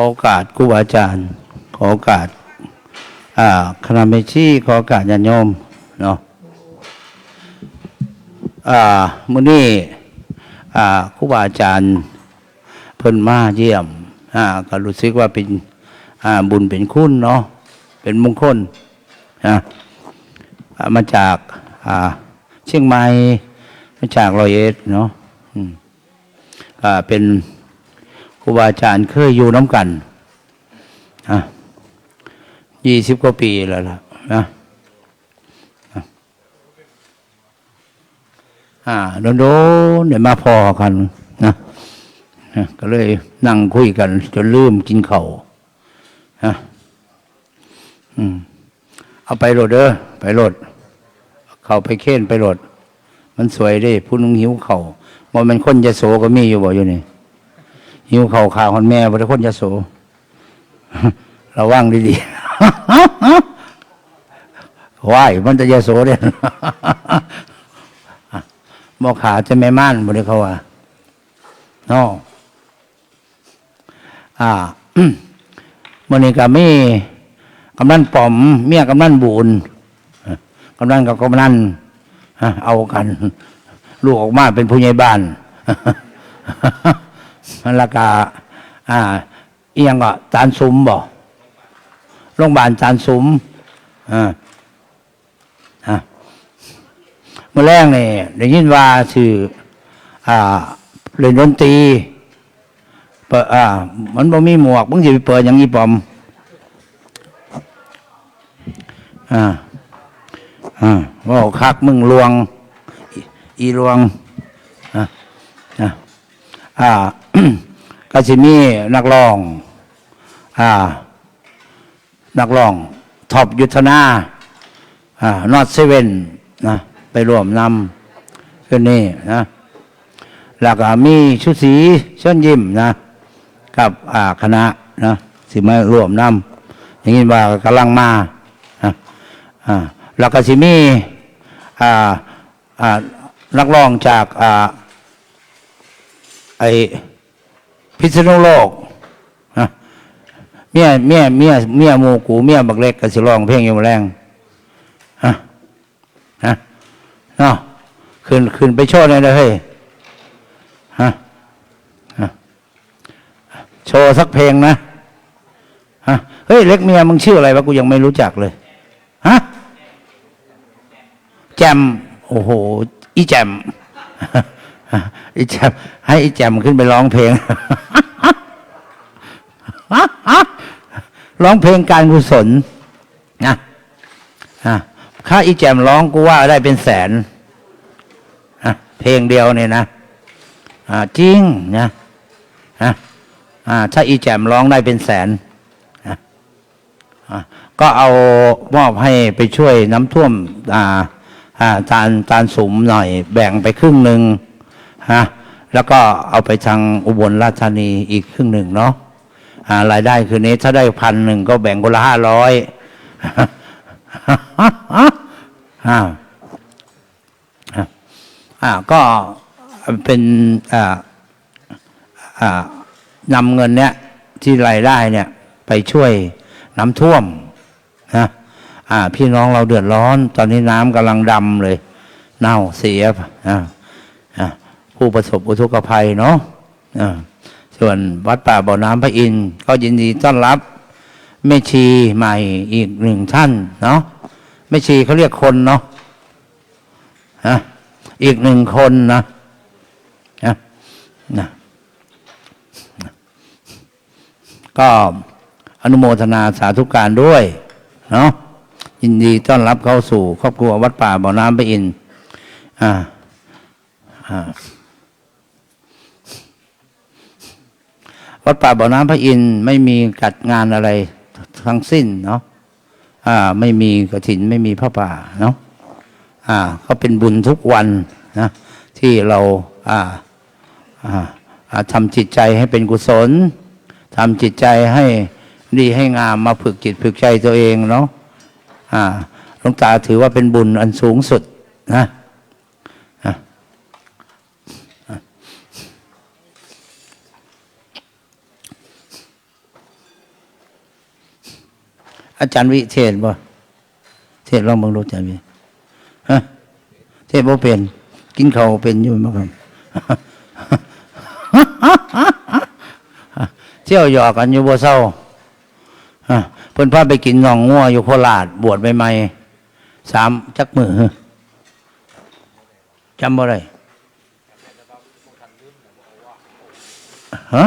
อโอกาสครูบาอาจารย์ ขอโอกาสอ่าคณะเมชีขอโอกาสญาติโยมเนาะอ่ามื้อนี้อ่าครูบาอาจารย์เพิ่นมาเยี่ยมอ่าก็รู้สึกว่าเป็นอ่าบุญเป็นคุณเนาะเป็นมงคลนะมาจากอ่าเชียงใหม่มาจากรอยเอ็ดเนาะอ่าเป็น รูบาอาจารย์เคยอยู่น้ำกันอะยี่สิบกว่าปีแล้วล่ะนะอ่าโดนโดนเดี๋ยวมาพอกันนะก็เลยนั่งคุยกัน จนลืมกินเข่าวนะอืมเอาไปโหลดเด้อไปโหลด เขาไปเค้นไปโหลด มันสวยเด้ผู้นึงหิวเขาบ่แมันคนยะโสก็มีอยู่บ่อยู่นี่ หิวเข่าข่าวคนแม่บ่ได้คนยะโสระวังดีๆว่ายมันจะยะโสเด้หมอขาจะไม่ม่านบ่ได้เขาว่าเนาะอ่ามื้อนี้ก็มีกำนันป๋อม เมียกำนันบูนกำนันกับกำนันเอากัน ลูกออกมาเป็นผู้ใหญ่บ้าน มันละกาอ่าเอียงก็จานสุมบ่โรงพยาบาลจานสุมอ่าฮะเมื่อแรกนี่ได้ยินว่าชื่ออ่าเล่นดนตรีเปิดอ่ามันบ่มีหมวกมึงสิไปเปิดอย่างนี้ปอมอ่าอ่าว่าคักมึงลวง อีลวงอะอะอ่า ก็จะมีนักร้อง อ่า นักร้องท็อปยุทธนา อ่านอตเซเว่นนะไปร่วมนำขึ้นนี่นะแล้วก็มีชุดสีเชิญยิ้มนะ กับอ่าคณะนะสิมาร่วมนำอย่างนี้ว่ากำลังมานะอ่าแล้วก็สิมีอ่าอ่านักร้องจากอ่าไอ พิษณุโลกเมียเมียเมียเมียมูกูเมียบักเล็กก็สิร้องเพลงอยู่แรงฮะฮะเนาะขึ้นขึ้นไปโชว์หน่อยเลยเฮ้ยฮะฮะโชว์สักเพลงนะฮะเฮ้ยเล็กเมียมึงชื่ออะไรวะกูยังไม่รู้จักเลยฮะแจมโอ้โหอีแจมอีแจมให้อีแจมขึ้นไปร้องเพลง ร้องเพลงการกุศลนะอะค่าอีแจมร้องกูว่าได้เป็นแสนอะเพลงเดียวเนี่ยนะอ่าจริงนะอะอ่าถ้าอีแจมร้องได้เป็นแสนอะอะก็เอามอบให้ไปช่วยน้ำท่วมอ่าอ่าตาลตาลสุมหน่อย แบ่งไปครึ่งหนึ่งฮะแล้วก็เอาไปทางอุบลราชธานีอีกครึ่งหนึ่งเนาะ รายได้คืนนี้ ถ้าได้พันหนึ่งก็แบ่งคนละห้าร้อยอ่าอ่าก็เป็นอ่าอ่านำเงินเนี้ยที่รายได้เนี่ย ไปช่วยน้ำท่วมนะอ่า พี่น้องเราเดือดร้อน ตอนนี้น้ำกำลังดำเลย เน่าเสียอ่าผู้ประสบอุทกภัยเนาะอ่า ส่วนวัดป่าบ่อน้ำพระอินทร์ก็ยินดีต้อนรับแม่ชีใหม่อีกหนึ่งท่านเนาะแม่ชีเขาเรียกคนเนาะอะอีกหนึ่งคนนะนะนะก็อนุโมทนาสาธุการด้วยเนาะยินดีต้อนรับเข้าสู่ครอบครัววัดป่าบ่อน้ำพระอินทร์อ่าอ่า วัดป่าบ่อน้ำพระอินทร์ไม่มีกัดงานอะไรทั้งสิ้นเนาะอ่า ไม่มีกระถินไม่มีพระป่าเนาะอ่า ก็เป็นบุญทุกวันนะที่เราอ่าอ่าทำจิตใจให้เป็นกุศลทำจิตใจให้ดีให้งามมาฝึกจิตฝึกใจตัวเองเนาะอ่าหลวงตาถือว่าเป็นบุญอันสูงสุดนะ อาจารย์วิเทศบ่เทศลองบังดูอาจารย์วิฮะเทศบ่เป็น กินข้าวเป็นอยู่มั้งครับเที่ยวหยอกกันอยู่บ่เศร้าฮะเพิ่นพาไปกินหนองงัวอยู่โคราชบวชใหม่ๆสามจักมือจำบ่ได้ฮะ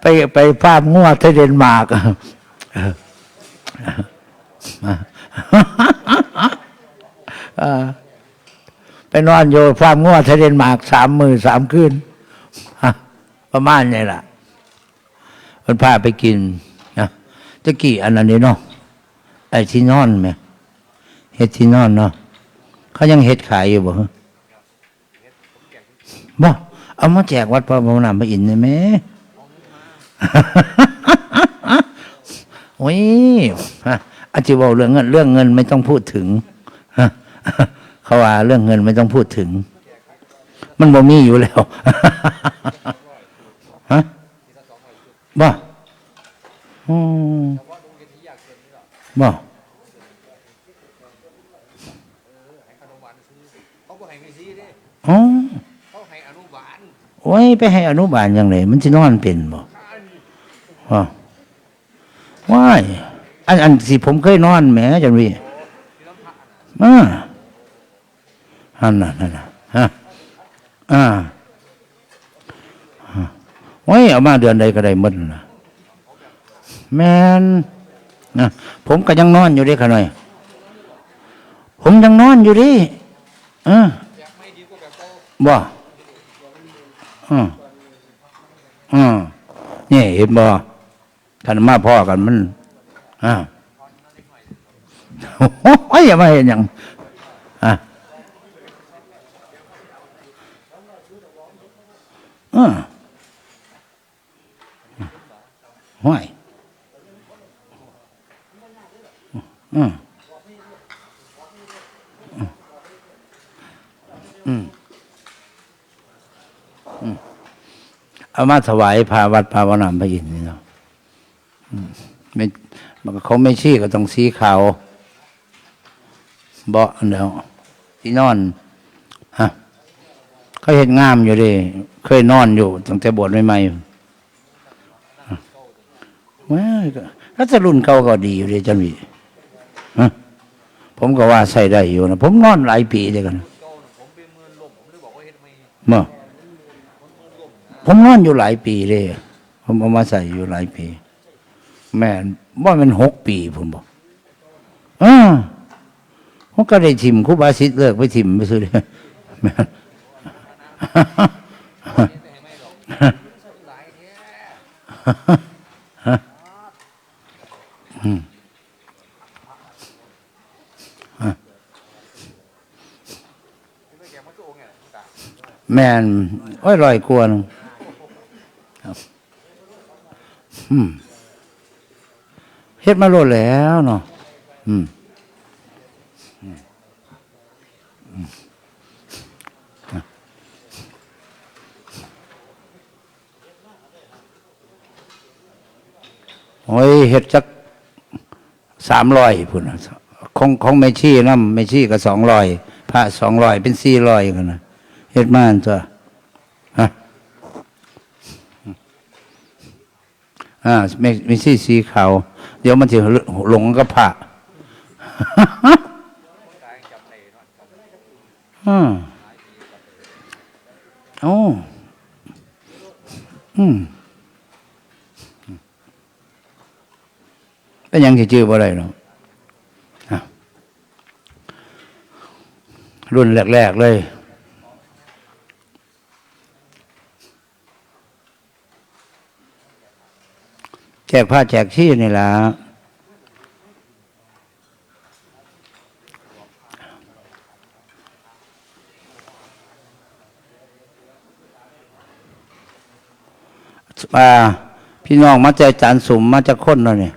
ไปไปฟาร์มงัวที่เดนมาร์กไปนอนอยู่ฟาร์มงัวที่เดนมาร์กสามมือสามคืนประมาณนี้แหละมันพาไปกินนะตะกี้อันนั้นนี่เนาะไอ้ที่นอนไหมเฮ็ดที่นอนเนาะ เขายังเฮ็ดขายอยู่บ่ฮะบ่เอามาแจกวัดพระบรมนามพระอินทร์ได้ไหมโอ้ยฮะอาจารย์บอกเรื่องเงินเรื่องเงินไม่ต้องพูดถึงเขาว่าเรื่องเงินไม่ต้องพูดถึง มันบ่มีอยู่แล้วฮะบ่อืมบ่ เขาบอกให้ไม่ซีเด้ อ๋อเขาให้อนุบาลโอ้ยไปให้อนุบาลยังไงมันจะนอนเป็นบ่ว่าว้ายอันอันสิผมเคยนอนแหมจันวีอ่าอันนั้นนั่นน่ะฮะอ่าฮะโอ้ยเอามาเดือนใดก็ได้มดนะแมนนะผมก็ยังนอนอยู่ดิขน่อย ผมยังนอนอยู่ดิอ่า บ่อืมอืมนี่เห็นบ่ท่านมาพ่อกันมันอ่าโอ้ยอย่ามาเห็นอย่างอะอ่าห้อยอืม เอามาถวายพาวัดพาวานามพระอินทร์นี่เนาะอืมไม่มันก็เขาไม่ชี้ก็ต้องสีขาวเบาะเดี๋ยวที่นอนฮะเขาเห็นงามอยู่ดิเคยนอนอยู่ตั้งแต่บวชใหม่ๆฮะว้ายก็รัชรุ่นเก่าก็ดีอยู่ดิจันวีฮะผมก็ว่าใส่ได้อยู่นะผมนอนหลายปีเลยกันโจนผมเป็นมือลม ผมนอนอยู่หลายปีเลยผมเอามาใส่อยู่หลายปี แม่นว่ามันหกปีผมบอกอ่าผมก็ได้ทิมครูบาสิทธ์เลิกไปทิมไปซื้อเลยแม่นไม่ให้ไม่หรอกหลายแท้ไม่แก่พระองค์เนี่ยตาแม่นโอ้ยลอยกวนครับอืมเฮ็ดมาโลดแล้วเนาะอืมโอ้ยเฮ็ดจักสามร้อยพุ่นะของของไม่ชี้น้ำไม่ชี้ก็สองร้อยพระสองร้อยเป็นสี่ร้อยกันนะเฮ็ดมานตัวฮะอ่าไม่ไม่ชี้สีขาว เดี๋ยวมันจะหลงกับพระเลยเนาะอืมโอ้อืมเป็นยังจะจื้อบ่ได้หรอกอะรุ่นแรก ๆ เลย แจกผ้าแจกที่นี่ล่ะอ่าพี่น้องมาจกจานสุมมาจากคนเนาเนี่ย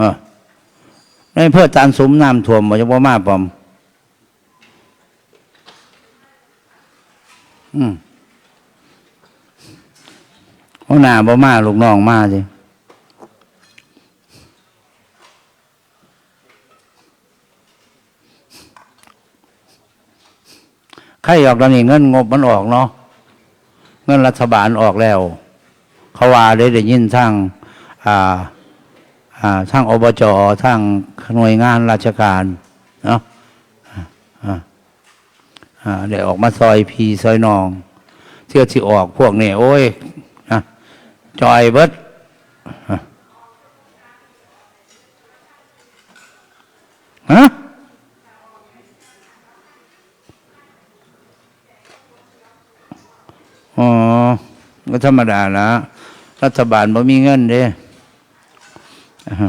ฮะให้เพื่อตานสมน้ำท่วมบ่จะบ่มาปอม อืม หัวหน้าบ่มาลูกน้องมาสิใครออกตอนนี้เงินงบมันออกเนาะเงินรัฐบาลออกแล้วเขาว่าได้ได้ยินทางอ่าอ่าทางอบจทางหน่วยงานราชการเนาะอ่าอ่าอ่าได้ออกมาซอยพีซอยนองเที่ยวที่ออกพวกเนี้โอ้ย จอยเบิดฮะอ๋อก็ธรรมดาละรัฐบาลบ่มีเงินเด้อฮะ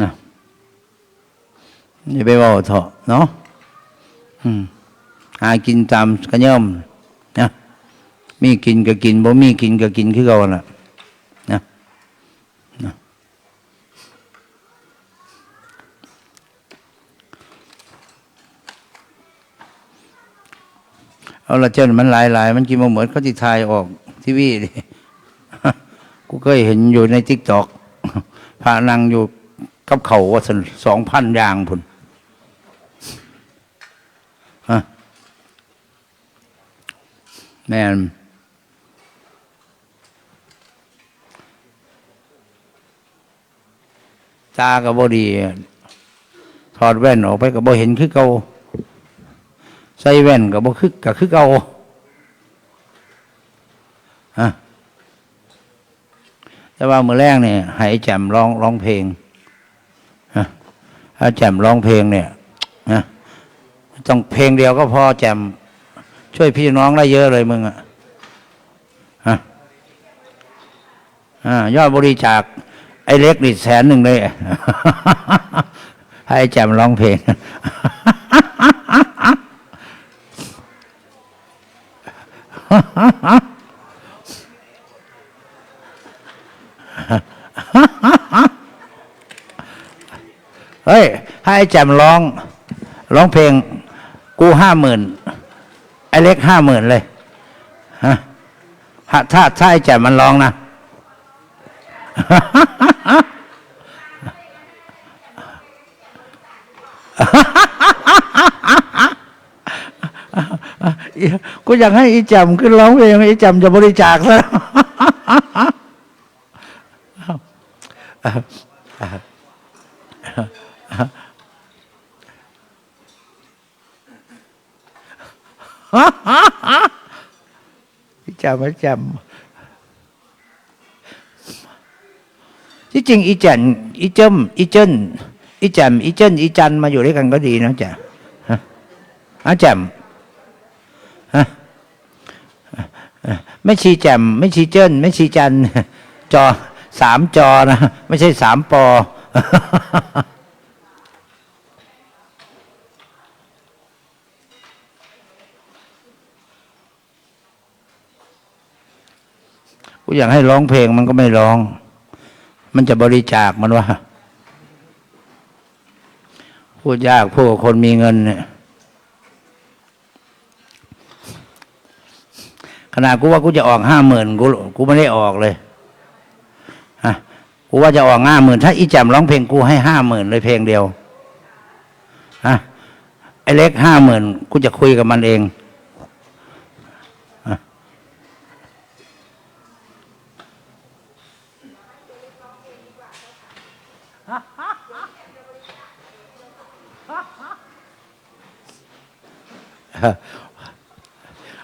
นะอย่าไปว่าเถอะเนาะอืมหากินตามกระย่อม มีกินก็กินบ่มีกินก็กินคือเก่าน่ะนะนะเอาละเจ้ามันหลายหลายๆมันกินมาเหมือนเขาที่ทายออกทีวีดิกูเคยเห็นอยู่ในทิกตอกพระนั่งอยู่กับเขาว่าสันสองพันยางพุ่นฮะแม่น ตากับบดี ถอดแว่นออกไปกับบ่เห็นคือเก่าใส่แว่นกับบ่คือกับคือเก่าฮะแต่ว่ามือแรกเนี่ยให้แจ่มร้องร้องเพลงฮะถ้าแจ่มร้องเพลงเนี่ยนะต้องเพลงเดียวก็พอแจ่มช่วยพี่น้องได้เยอะเลยมึงอะฮะอ่ายอดบริจาค ไอ้เล็กนี่แสนหนึ่งเลยให้แจมร้องเพลง เฮ้ย ให้อ้แจมร้อง ร้องเพลง กูห้าหมื่นไอ้เล็กห้าหมื่นเลยฮะถ้าถ้าถ้าไอ้แจมมันร้องนะ กูอยากให้อีจ่มขึ้นร้องเพลงอีจ่มจะบริจาคซะอีแจ่มอีจ่ม ที่จริงอีแจ่นอีเจิมอีเจิ้นอีแจมอีเจิ้นอีจันมาอยู่ด้วยกันก็ดีนะจ๊ะอาแจมฮะไม่ชีแจมไม่ชีเจิ้นไม่ชีจันจอสามจอนะไม่ใช่สามปอกูอยากให้ร้องเพลงมันก็ไม่ร้อง มันจะบริจาคมันว่าพูดยากพูดกับคนมีเงินเนี่ยขนาดกูว่ากูจะออกห้าหมื่นกูกูไม่ได้ออกเลยฮะกูว่าจะออกห้าหมื่นถ้าอีแจมร้องเพลงกูให้ห้าหมื่นเลยเพลงเดียวฮะไอ้เล็กห้าหมื่นกูจะคุยกับมันเอง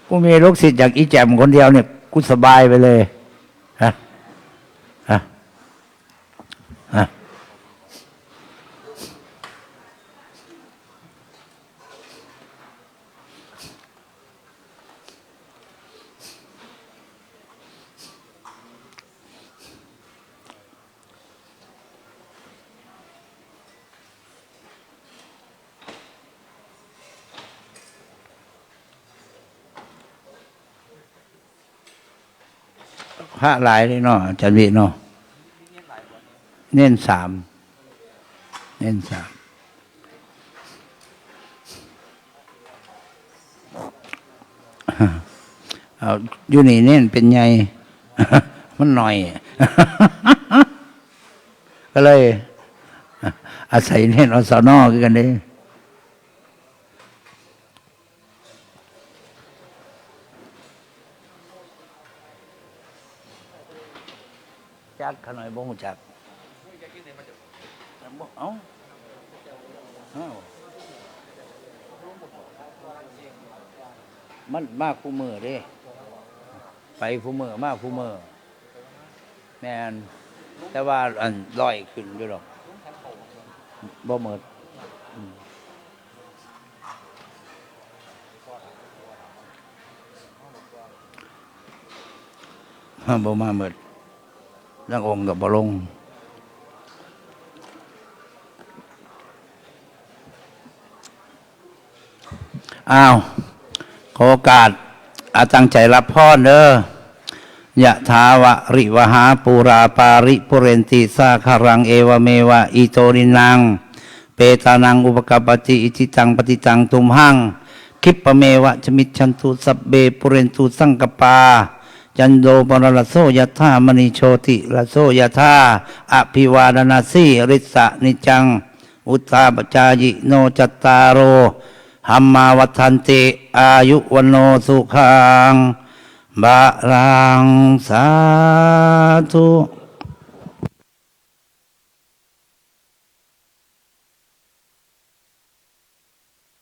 กูมีลูกศิษย์อย่างอีแจมคนเดียวเนี่ย กูสบายไปเลย พระหลายเลยเนาะอาจันวิเนาะเน้นสามเน้นสามเอาอยู่นี่เน้นเป็นไงมันหน่อย ก็เลย อาศัยเน้นอสนอกันเด้จักขน่อย บ่ฮู้จักบ่เอ้าเอ้ามันมากคู่มือเด้ ไปคู่มือมากคู่มือแม่นแต่ว่าอันลอยขึ้นอยู่หรอกบ่หมดอืมฮะบ่มาหมด ร่งองค์กับบลงอ้าวขอโอกาสอาตั้งใจรับพรเด้อยะทาวะริวหาปูราปาริปุเรนติสาคารังเอวเมวะอิโตรินัง เปตานังอุปกปติอิจิตังปฏิตังตุมหัง คิปะเมวะชมิชชันตุสัพเบปุเรนตุสังกปา จันโดปนรโซยธามณีโชติระโซยธาอภิวาดนาสีริสะนิจัง อุตตาปจายโนจตารโรหัมมาวัฏันติอายุวโนสุขังบาลังสาธุ